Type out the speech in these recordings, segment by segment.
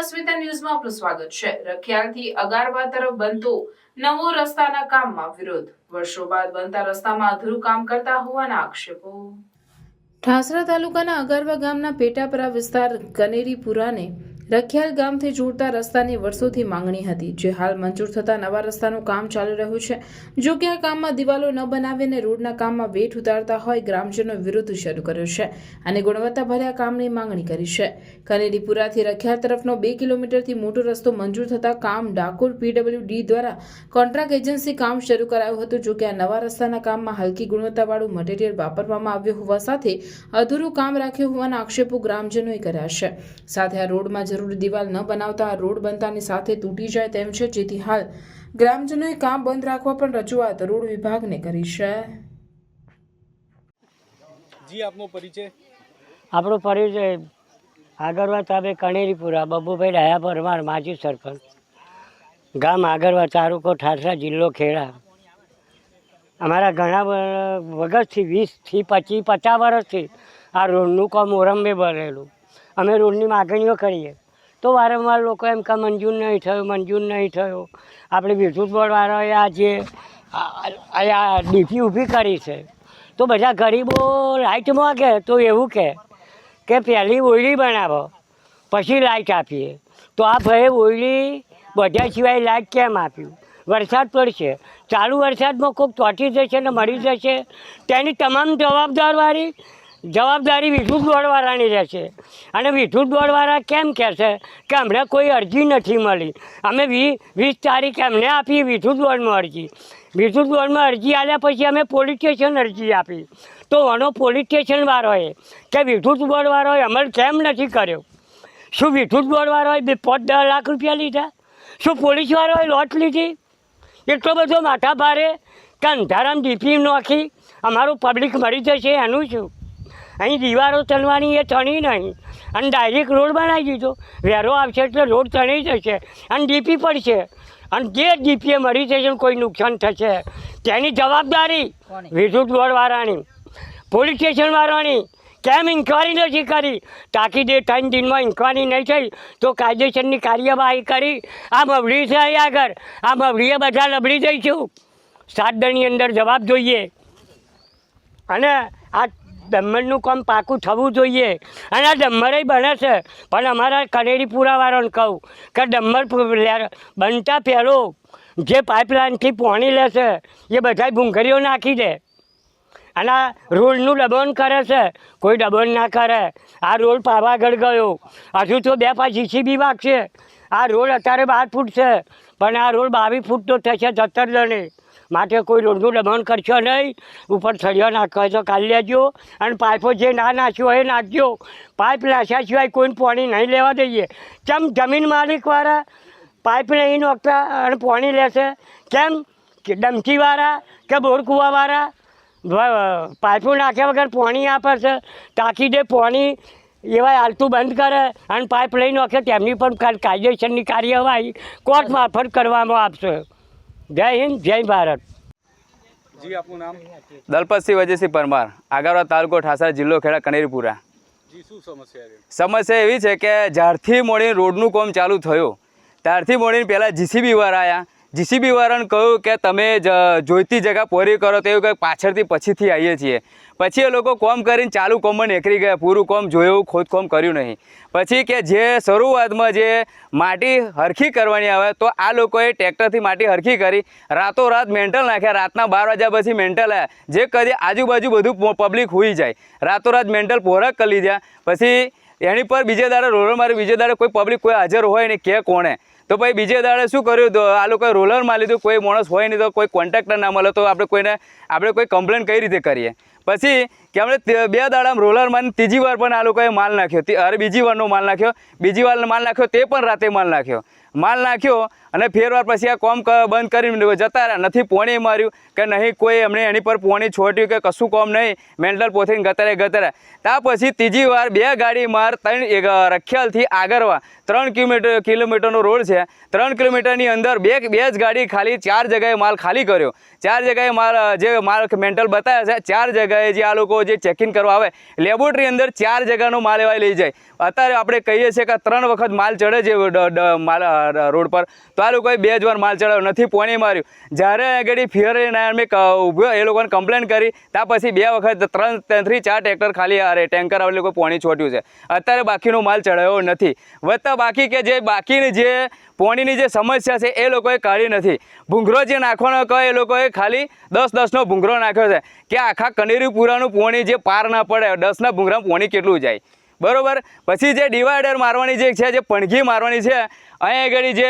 અસ્મિતા ન્યૂઝમાં આપનું સ્વાગત છે. રખિયાલથી અગારવા તરફ બનતો નવો રસ્તાના કામમાં વિરોધ. વર્ષો બાદ બનતા રસ્તામાં અધૂરું કામ કરતા હોવાના આક્ષેપો. ઠાસરા તાલુકાના અગારવા ગામના પેટાપરા વિસ્તાર કનેરીપુરાને રખિયાલ ગામથી જોડતા રસ્તાની વર્ષોથી માંગણી હતી, જે હાલ મંજૂર થતા નવા રસ્તાનું કામ ચાલી રહ્યું છે. જો કે આ કામમાં દિવાલો ન બનાવીને રોડના કામમાં વેઠ ઉતારતા હોય, ગ્રામજનો વિરોધ શરૂ કર્યો છે અને ગુણવત્તાભર્યા કામની માંગણી કરી છે. કનેરીપુરાથી રખિયાલ તરફનો બે કિલોમીટરથી મોટો રસ્તો મંજૂર થતા કામ ડાકોર પીડબ્લ્યુડી દ્વારા કોન્ટ્રાક્ટ એજન્સી કામ શરૂ કરાયું હતું. જો કે આ નવા રસ્તાના કામમાં હલકી ગુણવત્તાવાળું મટીરિયલ વાપરવામાં આવ્યું હોવા સાથે અધૂરું કામ રાખ્યું હોવાના આક્ષેપો ગ્રામજનોએ કર્યા છે. સાથે આ રોડમાં જરૂરી દિવાલ ન બનાવતા આ રોડ બનતાની સાથે તૂટી જાય તેમ છે. જેથી હાલ ગ્રામજનોએ કામ બંધ રાખવા પણ રજૂઆત રોડ વિભાગને કરી છે. જી આપનો પરિચય? આપણો પરિચય આગરવા તાબે કણેરીપુરા બબુભાઈ ડાયા પરમાર માજી સરપંચ. ગામ આગરવા તાલુકો ઠાસરા જિલ્લો ખેડા. અમારા ઘણા વગરથી વીસથી પચીસ પચાસ વર્ષથી આ રોડનું કામ ઓરંબે ભરેલું અમે રોડની માગણીઓ કરીએ. તો વારંવાર લોકો એમ કે મંજૂર નહીં થયો, મંજૂર નહીં થયો. આપણે વિદ્યુત બોર્ડવાળાએ આ જે આ- ડીપી ઊભી કરી છે. તો બધા ગરીબો લાઇટ માગે તો એવું કહે કે પહેલી ઓયડી બનાવો, પછી લાઇટ આપીએ. તો આ ભાઈએ ઓયડી બધા સિવાય લાઇટ કેમ આપ્યું? વરસાદ પડશે. ચાલુ વરસાદમાં કોઈક ચોંટી જશે ને મળી જશે? તેની તમામ જવાબદારવાળી જવાબદારી વિદ્યુત દોડવાળાની રહેશે. અને વિદ્યુત દોડવાળા કેમ કહેશે કે અમને કોઈ અરજી નથી મળી. અમે વીસ તારીખ એમને આપી વિદ્યુત દોડમાં અરજી. વિદ્યુત દોડમાં અરજી આવ્યા પછી અમે પોલીસ સ્ટેશન અરજી આપી. તો અનો પોલીસ સ્ટેશનવાળોએ કે વિદ્યુત દોડવાળોએ અમલ કેમ નથી કર્યો? શું વિદ્યુત દોડવાળોએ પાંચ દસ લાખ રૂપિયા લીધા? શું પોલીસવાળાએ લોટ લીધી? એટલો બધો માથા ભારે કે અંધારામ ડીપી નાખી અમારું પબ્લિક મરી જશે એનું શું? અહીં દીવારો ચણવાની એ ચણી નહીં. અને ડાયરેક્ટ રોડ બનાવી દીધો. વેરો આવશે એટલે રોડ ચણી જશે અને ડીપી પડશે. અને જે ડીપીએ મરી જશે કોઈ નુકસાન થશે તેની જવાબદારી વિદ્યુત બોર્ડવાળાની પોલીસ સ્ટેશનવાળાની કેમ ઇન્કવાયરી નથી કરી? તાકીદે ત્રણ દિનમાં ઇન્કવાયરી નહીં થઈ તો કાયદેસરની કાર્યવાહી કરી. આ બબડી છે અહીં આગળ. આ બબડીએ બધા લબડી જઈશું સાત દળની અંદર જવાબ જોઈએ. અને આ ડમ્મરનું કામ પાકું થવું જોઈએ. અને આ ડમ્મરે બને છે. પણ અમારા કરેડીપુરાવાળાને કહું કે ડમ્મર બનતા પહેલો જે પાઇપલાઇનથી પાણી લેશે એ બધાય ભૂંગળીઓ નાખી દે. અને આ રોડનું દબાણ કરે છે. કોઈ દબાણ ના કરે. આ રોડ પાવાગઢ ગયો. હજુ તો બે પાંચ જીસીબી વાગશે. આ રોડ અત્યારે બાર ફૂટ છે. પણ આ રોડ બાવીસ ફૂટ તો થશે સત્તર જણે માટે કોઈ રોડનું દમણ કરશો નહીં. ઉપર સળિયો નાખો તો કાઢી લેજો. અને પાઇપો જે ના નાખ્યો એ નાખજો. પાઇપ નાખ્યા સિવાય કોઈને પાણી નહીં લેવા દઈએ. કેમ જમીન માલિકવાળા? પાઇપ નહીં નોખતા અને પાણી લેશે. કેમ? કે ડમકીવાળા કે બોરકુવાવાળા? પાઇપો નાખ્યા વગર પાણી આપે છે ટાંકી દે પાણી, એવા હાલતું બંધ કરે. અને પાઇપ લઈ નાખે તેમની પણ કાયદેસરની કાર્યવાહી કોર્ટ મારફત કરવામાં આવશે. જય હિન્દ જય ભારત. જી આપનું નામ? દલપતસિંહ વજયસિંહ પરમાર આગળવા તાલુકો ઠાસરા જિલ્લો ખેડા કનેરીપુરા. સમસ્યા એવી છે કે જ્યારથી મોડી રોડનું કામ ચાલુ થયું ત્યારથી મોડીને પહેલાં જીસીબી વાર આવ્યા જીસીબી વાળાને કહ્યું કે તમે જ જોઈતી જગ્યા પૂરી કરો તો એવું કંઈક પાછળથી પછીથી આવીએ છીએ. પછી એ લોકો કોમ કરીને ચાલુ કોમમાં નીકળી ગયા. પૂરું કોમ જોયું ખોદકોમ કર્યું નહીં. પછી કે જે શરૂઆતમાં જે માટી હરખી કરવાની આવે, તો આ લોકોએ ટ્રેક્ટરથી માટી હરખી કરી. રાતોરાત મેન્ટલ નાખ્યા. રાતના બાર વાગ્યા પછી મેન્ટલ આવ્યા જે કદી આજુબાજુ બધું પબ્લિક હોઈ જાય. રાતોરાત મેન્ટલ પોરક કરી લીધા. પછી એની પર બીજે દાડે રોલર મારી બીજે દાડે કોઈ પબ્લિક કોઈ હાજર હોય ને કે કોણે? તો પછી બીજે દાડે શું કર્યું તો આ લોકોએ રોલર મારી લીધું, કોઈ માણસ હોય નહીં તો કોઈ કોન્ટ્રાક્ટર ના મળે તો આપણે કોઈને, આપણે કોઈ કમ્પ્લેન કઈ રીતે કરીએ? પછી કે આપણે બે દાડામાં રોલર મારીને ત્રીજી વાર પણ આ લોકોએ માલ નાખ્યો. અરે બીજી વારનો માલ નાખ્યો. બીજી વાર માલ નાખ્યો તે પણ રાતે માલ નાખ્યો. માલ નાખ્યો અને ફેરવાર પછી આ કોમ બંધ કરીને જતા રહ્યા. નથી પોણી માર્યું કે નહીં, કોઈ એમણે એની પર પોણી છોટ્યું કે કશું કોમ નહીં. મેન્ટલ પોથીને ગતરે ગતરે ત્યાં પછી ત્રીજી વાર બે ગાડી માર ત્રણ રખિયાલથી આગળવા ત્રણ કિલોમીટર, કિલોમીટરનો રોડ છે. ત્રણ કિલોમીટરની અંદર બે બે જ ગાડી ખાલી, ચાર જગાએ માલ ખાલી કર્યો. ચાર જગાએ માલ, જે માલ મેન્ટલ બતાવ્યા છે, ચાર જગ્યાએ જે આ લોકો જે ચેકિંગ કરવા આવે લેબોરેટરી અંદર ચાર જગાનો માલ એવા લઈ જાય. અત્યારે આપણે કહીએ છીએ કે ત્રણ વખત માલ ચડે છે માલ રોડ પર. તો આ લોકોએ બે જ વાર માલ ચડાવ્યો, નથી પોણી માર્યું. જ્યારે આગળ ફિયર મેં ઊભો એ લોકોને કમ્પ્લેન કરી ત્યાં પછી બે વખત ત્રણ ત્રણથી ચાર ટ્રેક્ટર ખાલી, અરે ટેન્કર આવે લોકો પોણી છોટ્યું છે. અત્યારે બાકીનો માલ ચડાયો નથી. વધતા બાકી કે જે બાકીની જે પોણીની જે સમસ્યા છે એ લોકોએ કાઢી નથી. ભૂંગરો જે નાખવાનો કહે, એ લોકોએ ખાલી દસ દસનો ભૂંગરો નાખ્યો છે કે આખા કનેરીપુરાનું પોણી જે પાર ના પડે, દસના ભૂંગરામાં પોણી કેટલું જાય. બરાબર? પછી જે ડિવાઈડર મારવાની જે છે, જે પણઘી મારવાની છે, અહીંયા આગળ જે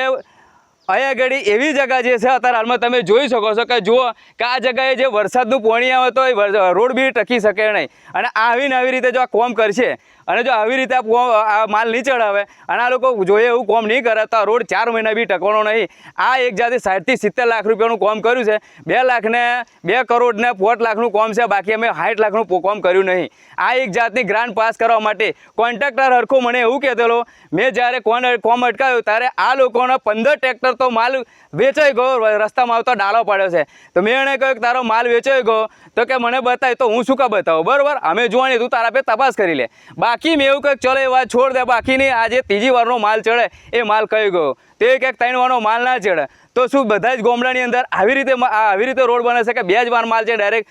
અહીંયા આગળ એવી જગ્યા જે છે, અત્યારે હાલમાં તમે જોઈ શકો છો કે જુઓ કે આ જગાએ જે વરસાદનું પાણી આવે તો એ રોડ બી ટકી શકે નહીં. અને આવીને આવી રીતે જો આ કોમ કરશે, અને જો આવી રીતે આ માલ નહીં ચડાવે, અને આ લોકો જોઈએ એવું કોમ નહીં કરે, તો આ રોડ ચાર મહિના બી ટકવાનો નહીં. આ એક જાતે સાઠથી સિત્તેર લાખ રૂપિયાનું કોમ કર્યું છે. બે લાખને, બે કરોડને પોટ લાખનું કોમ છે, બાકી અમે સાઠ લાખનું કોમ કર્યું નહીં. આ એક જાતની ગ્રાન્ટ પાસ કરવા માટે કોન્ટ્રાક્ટર હરખો મને એવું કહેતેલો મેં જ્યારે કોમ અટકાવ્યું, ત્યારે આ લોકોના પંદર ટ્રેક્ટર તો માલ વેચાઈ ગયો. રસ્તામાં આવતો ડાળો પડ્યો છે. તો મેં એને કહ્યું કે તારો માલ વેચાઈ ગયો. તો કે મને બતાવી તો હું શું કા બતાવું? બરાબર? અમે જોવાની તું તારા પે તપાસ કરી લે. બાકી મેં એવું કહ્યું, ચલો, એ વાત છોડ દે. બાકીની આજે ત્રીજી વારનો માલ ચડે. એ માલ કઈ ગયો? તે ક્યાંક ત્રણ વારનો માલ ના ચડે. તો શું, બધા જ ગામડાની અંદર આવી રીતે આવી રીતે રોડ બને છે કે બે જ વાર માલ છે, ડાયરેક્ટ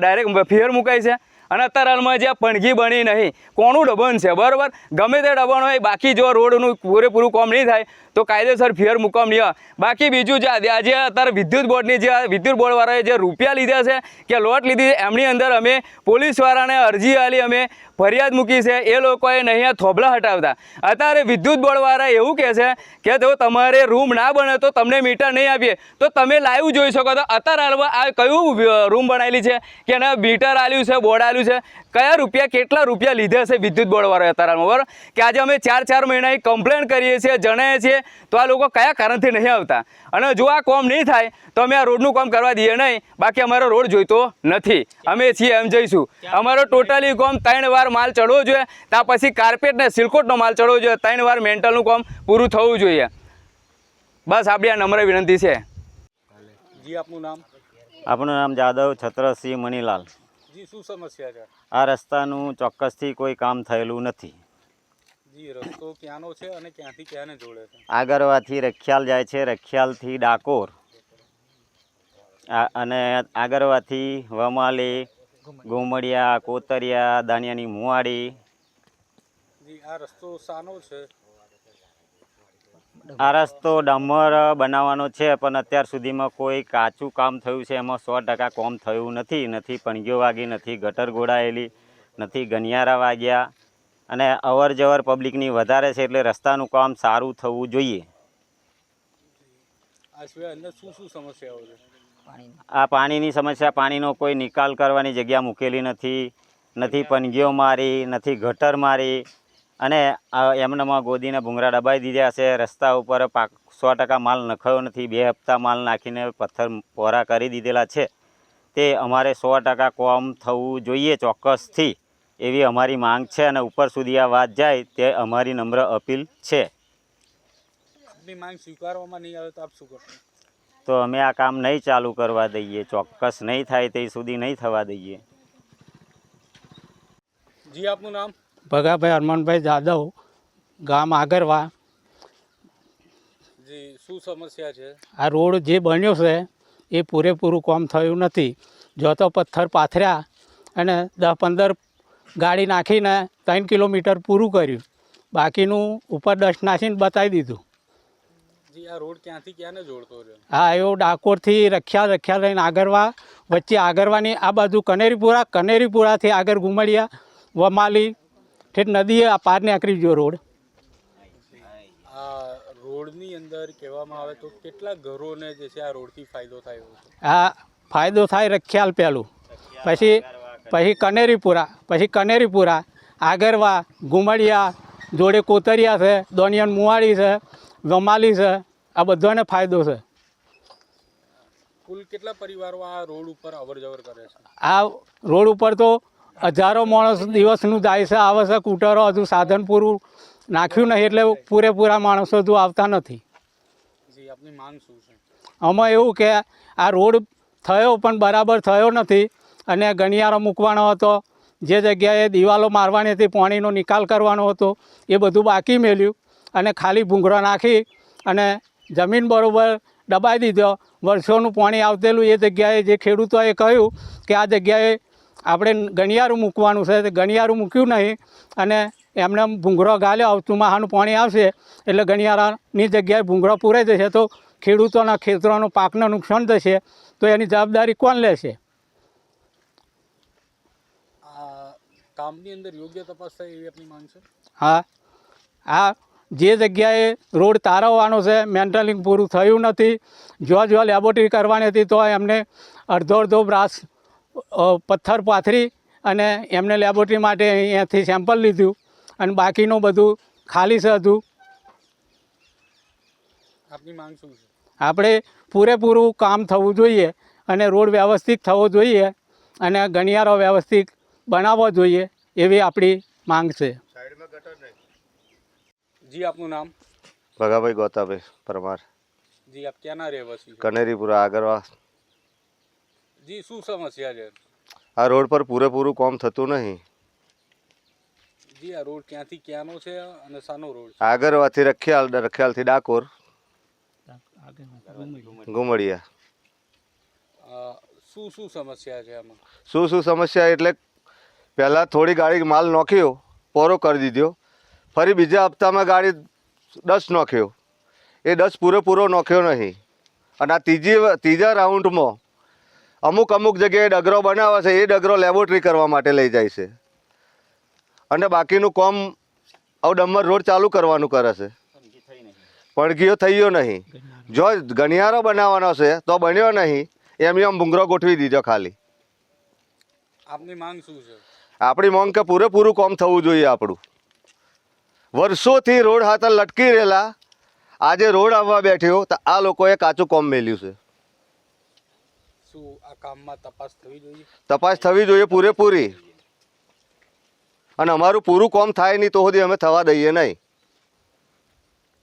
ડાયરેક્ટ ફિયર મુકાય છે? અને અત્યારે હાલમાં જે આ પણઘી બની નહીં, કોનું ડબન છે, બરાબર? ગમે તે ડબન હોય, બાકી જો રોડનું પૂરેપૂરું કામ નહીં થાય, તો કાયદેસર ફેર મુકામ નહીં બાકી બીજું જે આજે અત્યારે વિદ્યુત બોર્ડની જે વિદ્યુત બોર્ડવાળાએ જે રૂપિયા લીધા છે, કે લોટ લીધી છે, એમની અંદર અમે પોલીસવાળાને અરજી આલી અમે ફરિયાદ મૂકી છે, એ લોકોએ નહીં થોભલા હટાવતા. અત્યારે વિદ્યુત બોર્ડવાળા એવું કહે છે કે જો તમારે રૂમ ના બને તો તમને મીટર નહીં આપીએ. તો તમે લાઈવ જોઈ શકો તો અત્યારે હાલમાં આ કયું રૂમ બનાવેલી છે? કે એના મીટર આલ્યું છે, બોર્ડ આલ્યું છે? કયા રૂપિયા કેટલા રૂપિયા લીધે છે વિદ્યુત બોર્ડવાળાએ હાલમાં બરાબર કે આજે અમે ચાર ચાર મહિનાની કમ્પ્લેન કરીએ છીએ જણાવીએ છીએ તો આ લોકો કયા કારણથી નહીં આવતા? અને જો આ કોમ નહીં થાય તો અમે આ રોડનું કામ કરવા દઈએ નહીં. બાકી અમારો રોડ જોઈતો નથી. અમે છીએ એમ જઈશું. અમારો ટોટલી કોમ ત્રણ વાર માલ ચડવો જોઈએ ત્યાં પછી કાર્પેટ ને સિલકોટનો માલ ચડવો જોઈએ. ત્રણ વાર મેન્ટલનું કામ પૂરું થવું જોઈએ. બસ આપણી આ નમ્ર વિનંતી છે. જી આપનું નામ? આપણું નામ જાદવ છત્રસિંહ મનીલાલ જી શું સમસ્યા છે? આ રસ્તાનું ચોક્કસથી કોઈ કામ થયેલું નથી. જી રસ્તો ક્યાંનો છે અને ક્યાંથી ક્યાંને જોડે છે? આગરવાથી રખિયાલ જાય છે રખિયાલથી ડાકોર. અને આગરવાથી વમાલી ગુમડિયા કોતરિયા દાણિયાની મુવાડી. જી આ રસ્તો સાનો છે. આ રસ્તો ડમર બનાવવાનો છે પણ અત્યાર સુધીમાં કોઈ કાચું કામ થયું છે. એમાં સો ટકા કોમ થયું નથી. નથી પણગીઓ વાગી નથી ગટર ગોળાયેલી નથી ગનિયારા વાગ્યા. અને અવર જવર પબ્લિકની વધારે છે એટલે રસ્તાનું કામ સારું થવું જોઈએ. આ પાણીની. સમસ્યા પાણીનો કોઈ નિકાલ કરવાની જગ્યા મૂકેલી નથી. નથી પનગીઓ મારી નથી ગટર મારી. અને આ એમનામાં ગોદીના ભૂંગરા દબાઈ દીધા છે. રસ્તા ઉપર પાક સો ટકા માલ નખાયો નથી. બે હપ્તા માલ નાખીને પથ્થર પોરા કરી દીધેલા છે. તે અમારે સો ટકા કોમ થવું જોઈએ ચોક્કસથી એવી અમારી માંગ છે અને ઉપર સુધી આ વાત જાય તે અમારી નમ્ર અપીલ છે. આપની માંગ સ્વીકારવામાં નહીં આવે તો આપ શું કરશો? તો અમે આ કામ નહીં ચાલુ કરવા દઈએ. ચોક્કસ નહીં થાય તે સુધી નહીં થવા દઈએ. જી આપનું નામ? ભગાભાઈ હરમનભાઈ જાદવ ગામ આગરવા. જી શું સમસ્યા છે? આ રોડ જે બન્યો છે એ પૂરેપૂરું કામ થયું નથી. જો તો પથ્થર પાથર્યા અને દસ પંદર ગાડી નાખીને ત્રણ કિલોમીટર પૂરું કર્યું. બાકીનું ઉપર ડસ્ટ નાખીને બતાવી દીધું. આ રોડ ક્યાંથી ક્યાંને જોડતો છે હા એવો ડાકોરથી રખ્યા રખ્યા લઈને આગરવા વચ્ચે આગરવાની આ બાજુ કનેરીપુરા કનેરીપુરાથી આગળ ગુમડિયા વમાલી ઠેઠ નદીએ આ પારને આકરી જો રોડ. આ રોડની અંદર કહેવામાં આવે તો કેટલા ઘરોને જે છે આ રોડથી ફાયદો થાય હા ફાયદો થાય રખ્યાલ પહેલું પછી પછી કનેરીપુરા પછી કનેરીપુરા આગરવા ગુમડિયા જોડે કોતરિયા છે દોનિયન મુવાડી છે ગમાલી છે આ બધાને ફાયદો છે. કુલ કેટલા પરિવારો આ રોડ ઉપર અવર જવર કરે છે? આ રોડ ઉપર તો હજારો માણસ દિવસનું જાય છે આવે છે કૂટરો હજુ સાધન પૂરું નાખ્યું નહીં એટલે પૂરેપૂરા માણસો હજુ આવતા નથી. આમાં એવું કે આ રોડ થયો પણ બરાબર થયો નથી અને ગણિયારો મૂકવાનો હતો જે જગ્યાએ દિવાલો મારવાની હતી પાણીનો નિકાલ કરવાનો હતો એ બધું બાકી મેલ્યું અને ખાલી ભૂંગળો નાખી અને જમીન બરોબર દબાઈ દીધો. વર્ષોનું પાણી આવતેલું એ જગ્યાએ જે ખેડૂતોએ કહ્યું કે આ જગ્યાએ આપણે ગણિયારું મૂકવાનું છે તે ગણિયારું મૂક્યું નહીં અને એમને ભૂંગળો ગાલ્યો આવતું મહાનું પાણી આવશે એટલે ગણિયારાની જગ્યાએ ભૂંગળો પૂરાઈ જશે તો ખેડૂતોના ખેતરોનો પાકને નુકસાન થશે તો એની જવાબદારી કોણ લેશે? કામની અંદર યોગ્ય તપાસ થાય એવી આપની માંગ છે? હા. હા જે જગ્યાએ રોડ તારવવાનો છે મેન્ટલિંગ પૂરું થયું નથી જો જો લેબોરેટરી કરવાની હતી તો એમને અડધો અડધો બ્રાસ પથ્થર પાથરી અને એમને લેબોરેટરી માટે અહીંયાથી સેમ્પલ લીધું અને બાકીનું બધું ખાલી છે હજુ આપની માંગ શું છે? આપણે પૂરેપૂરું કામ થવું જોઈએ અને રોડ વ્યવસ્થિત થવો જોઈએ અને ગણિયારો વ્યવસ્થિત બનાવવો જોઈએ એવી આપણી માંગ છે. જી આપનું નામ? ભગાભાઈ ગોતાભાઈ પરમાર. જી આપ ક્યાંના રહેવાસી કનેરીપુરા આગળવા જી શું સમસ્યા છે? આ રોડ પર પૂરેપૂરું કામ થતું નહીં. જી આ રોડ ક્યાંથી ક્યાંનો છે અને સાનો રોડ છે? આગરવાથી રખિયાલ રખિયાલથી ડાકોર. ગુમડિયા. શું શું સમસ્યા છે આમાં? શું શું સમસ્યા? એટલે પહેલાં થોડી ગાડી માલ નોખ્યો પોરો કરી દીધો. ફરી બીજા હપ્તામાં ગાડી દસ નોખ્યો. એ દસ પૂરેપૂરો નોખ્યો નહીં. અને આ ત્રીજી ત્રીજા રાઉન્ડમાં અમુક અમુક જગ્યાએ ડગરો બનાવે છે એ ડગરો લેબોરેટરી કરવા માટે લઈ જાય છે. અને બાકીનું કોમ અવડમ્બર રોડ ચાલુ કરવાનું કરે છે. પડઘીઓ થયો નહીં. જો ગણિયારો બનાવવાનો છે તો બન્યો નહીં. એમ એમ ભૂંગરો ગોઠવી દીધો ખાલી. આપની માંગ શું છે? આપણી માંગ કે પૂરેપૂરું કોમ થવું જોઈએ આપણું. વર્ષોથી રોડ હાથે લટકી રહેલા આજે રોડ આવવા બેઠ્યો તો આ લોકોએ કાચું કોમ મેલ્યું છે. તપાસ થવી જોઈએ પૂરેપૂરી. અને અમારું પૂરું કોમ થાય નહીં તો સુધી અમે થવા દઈએ નહીં.